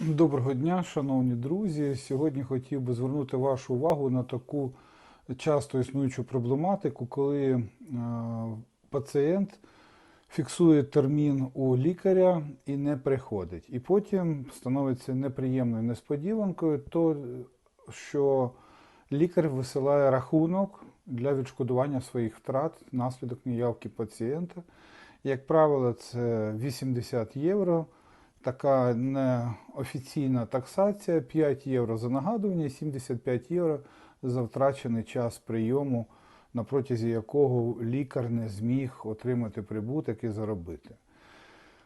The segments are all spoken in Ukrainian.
Доброго дня, шановні друзі. Сьогодні хотів би звернути вашу увагу на таку часто існуючу проблематику, коли е, пацієнт фіксує термін у лікаря і не приходить. І потім становиться неприємною несподіванкою, то що лікар висилає рахунок для відшкодування своїх втрат внаслідок неявки пацієнта. Як правило, це 80 євро. Така неофіційна таксація 5 євро за нагадування і 75 євро за втрачений час прийому, на протязі якого лікар не зміг отримати прибуток і заробити.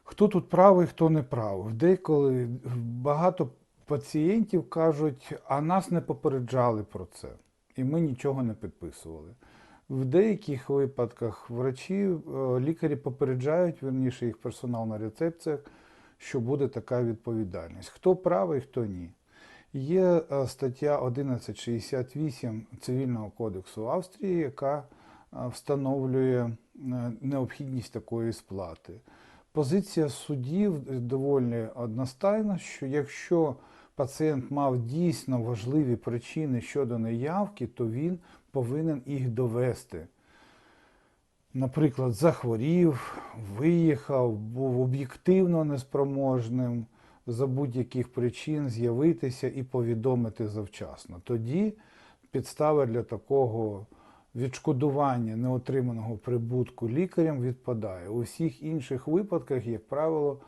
Хто тут правий, хто не правий? Деколи багато пацієнтів кажуть, а нас не попереджали про це, і ми нічого не підписували. В деяких випадках врачі, е, лікарі попереджають, верніше їх персонал на рецепціях, що буде така відповідальність. Хто правий, хто ні. Є е, стаття 1168 Цивільного кодексу Австрії, яка е, встановлює е, необхідність такої сплати. Позиція судів доволі одностайна, що якщо пацієнт мав дійсно важливі причини щодо неявки, то він повинен їх довести. Наприклад, захворів, виїхав, був об'єктивно неспроможним за будь-яких причин з'явитися і повідомити завчасно. Тоді підстави для такого відшкодування неотриманого прибутку лікарям відпадає. У всіх інших випадках, як правило,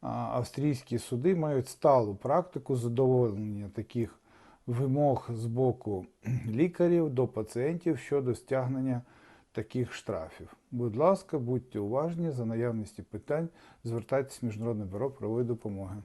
австрійські суди мають сталу практику задоволення таких вимог з боку лікарів до пацієнтів щодо стягнення таких штрафів. Будь ласка, будьте уважні за наявності питань, звертайтесь в Міжнародне бюро правової допомоги.